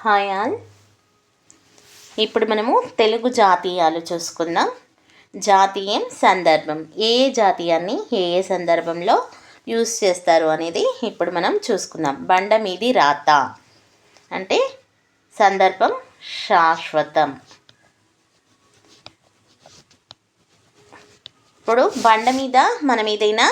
Hi all. ఇప్పుడు మనము తెలుగు జాతీయాలు చూసుకుందాం. జాతీయం సందర్భం. ఏ ఏ జాతీయాన్ని ఏ ఏ సందర్భంలో యూస్ చేస్తారు అనేది ఇప్పుడు మనం చూసుకుందాం. బండ మీది రాత. అంటే సందర్భం శాశ్వతం. ఇప్పుడు బండ మీద మనం ఏదైనా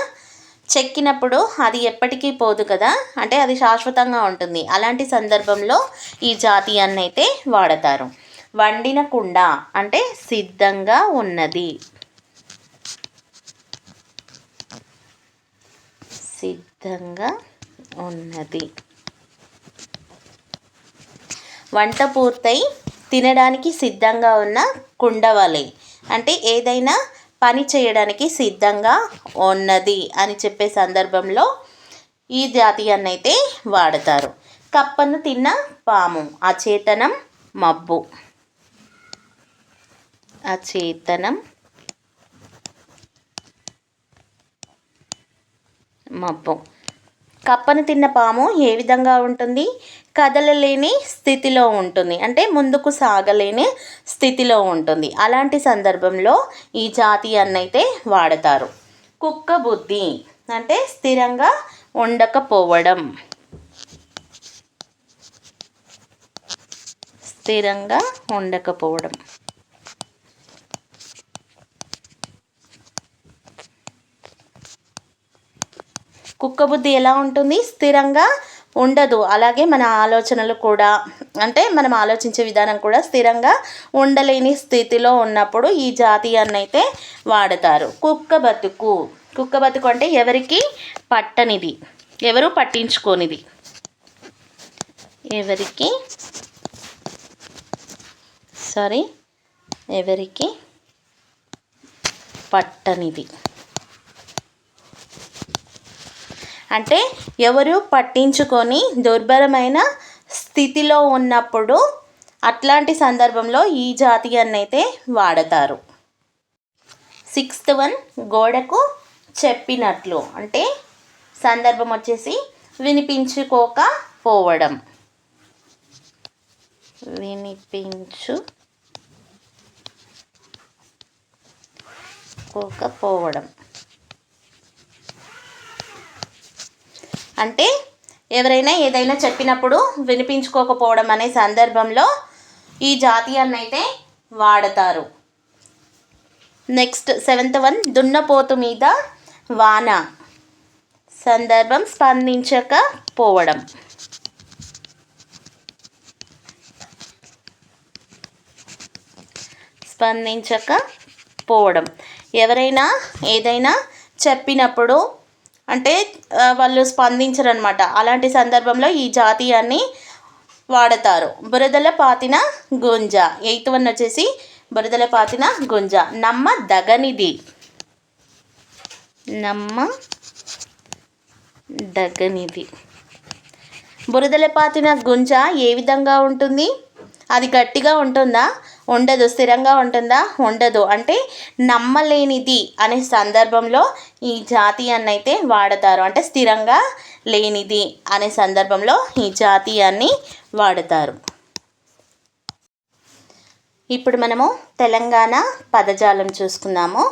చెక్కినప్పుడు అది ఎప్పటికీ పోదు కదా. అంటే అది శాశ్వతంగా ఉంటుంది. అలాంటి సందర్భంలో ఈ జాతీయాన్ని అయితే వాడతారు. వండిన కుండ అంటే సిద్ధంగా ఉన్నది. సిద్ధంగా ఉన్నది. వంట పూర్తయి తినడానికి సిద్ధంగా ఉన్న కుండవలే. అంటే ఏదైనా పని చేయడానికి సిద్ధంగా ఉన్నది అని చెప్పే సందర్భంలో ఈ జాతీయాన్ని అయితే వాడతారు. కప్పను తిన్న పాము అచేతనం మబ్బు. అచేతనం మబ్బు. కప్పను తిన్న పాము ఏ విధంగా ఉంటుంది? కదలలేని స్థితిలో ఉంటుంది. అంటే ముందుకు సాగలేని స్థితిలో ఉంటుంది. అలాంటి సందర్భంలో ఈ జాతి అన్నైతే వాడతారు. కుక్క బుద్ధి అంటే స్థిరంగా ఉండకపోవడం. స్థిరంగా ఉండకపోవడం. కుక్క బుద్ధి ఎలా ఉంటుంది? స్థిరంగా ఉండదు. అలాగే మన ఆలోచనలు కూడా అంటే మనం ఆలోచించే విధానం కూడా స్థిరంగా ఉండలేని స్థితిలో ఉన్నప్పుడు ఈ జాతీయాన్ని అయితే వాడతారు. కుక్క బతుకు. కుక్క బతుకు అంటే ఎవరికి? పట్టనిది. ఎవరు? పట్టించుకోనిది. ఎవరికి? సారీ ఎవరికి? పట్టనిది. అంటే ఎవరు పట్టించుకొని దుర్భరమైన స్థితిలో ఉన్నప్పుడు అట్లాంటి సందర్భంలో ఈ జాతీయాన్ని అయితే వాడతారు. సిక్స్త్ వన్ గోడకు చెప్పినట్లు. అంటే సందర్భం వచ్చేసి వినిపించుకోకపోవడం. వినిపించుకోకపోవడం. అంటే ఎవరైనా ఏదైనా చెప్పినప్పుడు వినిపించుకోకపోవడం అనే సందర్భంలో ఈ జాతీయాన్ని అయితే వాడతారు. నెక్స్ట్ సెవెంత్ వన్ దున్నపోతు మీద వాన. సందర్భం స్పందించకపోవడం. స్పందించకపోవడం. ఎవరైనా ఏదైనా చెప్పినప్పుడు అంటే వాళ్ళు స్పందించరనమాట అలాంటి సందర్భంలో ఈ జాతీయాన్ని వాడతారు. బురదల పాతిన గుంజ. ఎయిత్ వన్ వచ్చేసి బురదల పాతిన గుంజ. నమ్మ దగనిది. నమ్మ దగనిది. బురదల పాతిన గుంజ ఏ విధంగా ఉంటుంది? అది గట్టిగా ఉంటుందా? ఉండదు స్థిరంగా ఉంటుందా? ఉండదు. అంటే నమ్మలేనిది అనే సందర్భంలో ఈ జాతీయాన్ని అయితే వాడతారు. అంటే స్థిరంగా లేనిది అనే సందర్భంలో ఈ జాతీయాన్ని వాడతారు. ఇప్పుడు మనము తెలంగాణ పదజాలం చూసుకుందాము.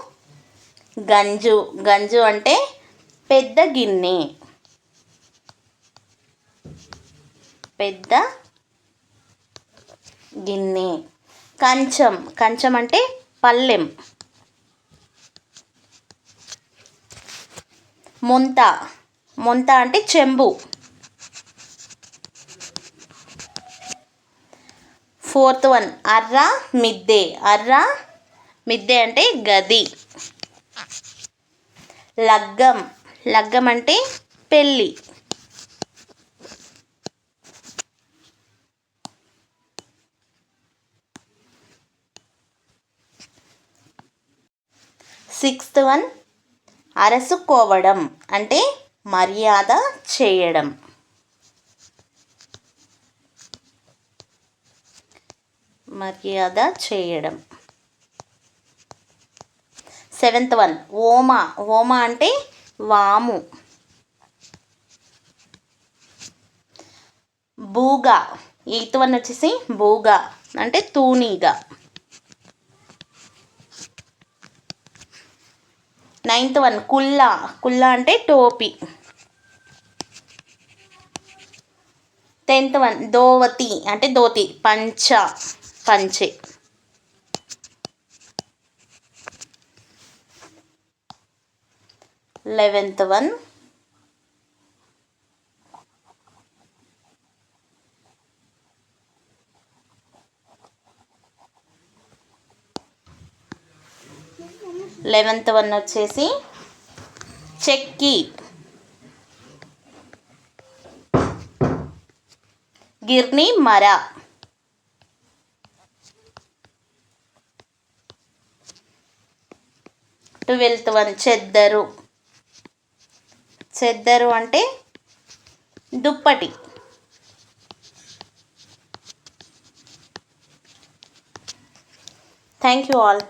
గంజు. గంజు అంటే పెద్ద గిన్నె. పెద్ద గిన్నె. కంచం. కంచం అంటే పల్లెం. ముంత. ముంత అంటే చెంబు. Fourth one. అర్ర మిద్దె. అర్ర మిద్దె అంటే గది. లగ్గం. లగ్గం అంటే పెళ్ళి. సిక్స్త్ వన్ అరసుకోవడం అంటే మర్యాద చేయడం. మర్యాద చేయడం. సెవెంత్ వన్ ఓమ. ఓమ అంటే వాము. బూగా. ఎయిత్ వన్ వచ్చేసి బూగా. అంటే తూనీగా. నైన్త్ వన్ కుల్లా. కుల్లా అంటే టోపీ. టెన్త్ వన్ దోవతి అంటే దోతి పంచ. పంచె. లెవెన్త్ వన్ లెవెన్త్ వన్ వచ్చేసి చెక్కి. గిర్ని మర. Twelfth one చెద్దరు. చెద్దరు అంటే దుప్పటి. Thank you all.